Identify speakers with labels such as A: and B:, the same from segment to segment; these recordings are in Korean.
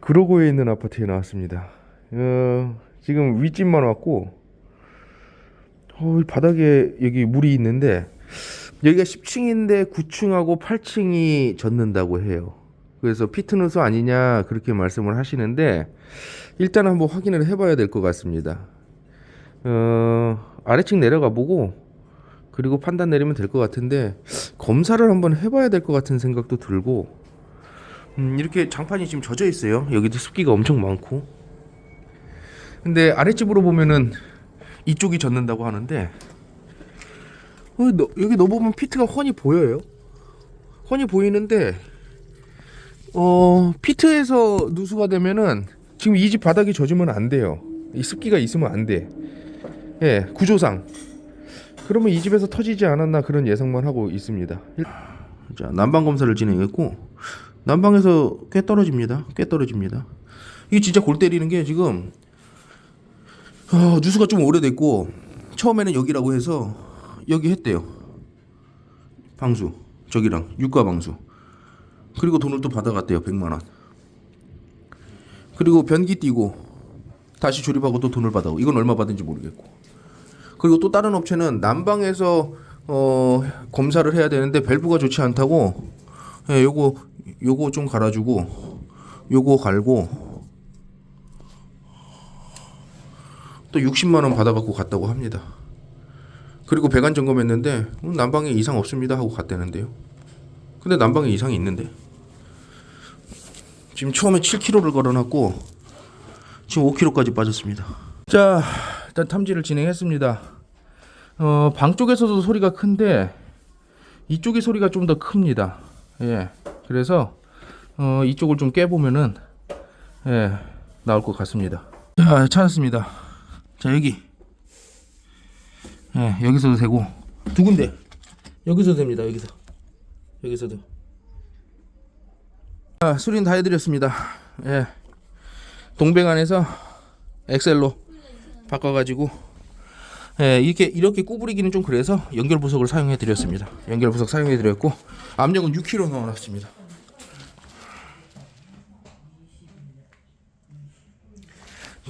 A: 그러고에 있는 아파트에 나왔습니다. 어, 지금 윗집만 왔고 어, 이 바닥에 여기 물이 있는데 여기가 10층인데 9층하고 8층이 젖는다고 해요. 그래서 피트너스 아니냐 그렇게 말씀을 하시는데 일단 한번 확인을 해봐야 될 것 같습니다. 어, 아래층 내려가 보고 그리고 판단 내리면 될 것 같은데 검사를 한번 해봐야 될 것 같은 생각도 들고 음, 이렇게 장판이 지금 젖어 있어요. 여기도 습기가 엄청 많고. 근데 아랫집으로 보면은 이쪽이 젖는다고 하는데 어, 너, 여기 넣어보면 피트가 훤히 보여요. 훤히 보이는데 어 피트에서 누수가 되면은 지금 이 집 바닥이 젖으면 안 돼요. 이 습기가 있으면 안 돼. 예, 구조상. 그러면 이 집에서 터지지 않았나 그런 예상만 하고 있습니다. 일- 자, 난방 검사를 진행했고 난방에서 꽤 떨어집니다. 꽤 떨어집니다. 이게 진짜 골 때리는 게 지금 어, 누수가 좀 오래됐고 처음에는 여기라고 해서 여기 했대요. 방수 저기랑 유가 방수 그리고 돈을 또 받아갔대요 100만 원. 그리고 변기 띄고 다시 조립하고 또 돈을 받아고 이건 얼마 받은지 모르겠고 그리고 또 다른 업체는 난방에서 어, 검사를 해야 되는데 밸브가 좋지 않다고 예, 요거 요거 좀 갈아주고 요거 갈고 또 60만 원 받아갖고 갔다고 합니다. 그리고 배관 점검했는데 음, 난방에 이상 없습니다 하고 갔다는데요. 근데 난방에 이상이 있는데 지금 처음에 7km를 걸어놨고 지금 5km까지 빠졌습니다. 자, 일단 탐지를 진행했습니다. 어, 방 쪽에서도 소리가 큰데 이쪽의 소리가 좀 더 큽니다. 예, 그래서 어, 이쪽을 좀 깨보면은 예, 나올 것 같습니다. 자, 찾았습니다. 자, 여기 예, 여기서도 되고 두 군데 여기서 됩니다. 여기서 여기서도. 아, 수리는 다 해드렸습니다. 예, 동백안에서 엑셀로 바꿔가지고 예, 이렇게 이렇게 구부리기는 좀 그래서 연결 부석을 사용해 드렸습니다. 연결 부석 사용해 드렸고 압력은 6kg 넣어놨습니다.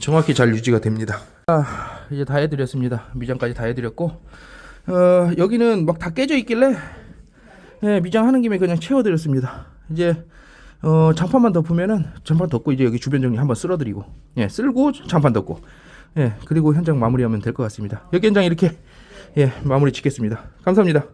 A: 정확히 잘 유지가 됩니다. 아, 이제 다 해드렸습니다. 미장까지 다 해드렸고 어, 여기는 막 다 깨져 있길래 예, 미장 하는 김에 그냥 채워드렸습니다. 이제 어, 장판만 덮으면은 장판 덮고 이제 여기 주변 정리 한번 쓸어드리고 예, 쓸고 장판 덮고 예, 그리고 현장 마무리하면 될 것 같습니다. 여기 현장 이렇게 예, 마무리 짓겠습니다. 감사합니다.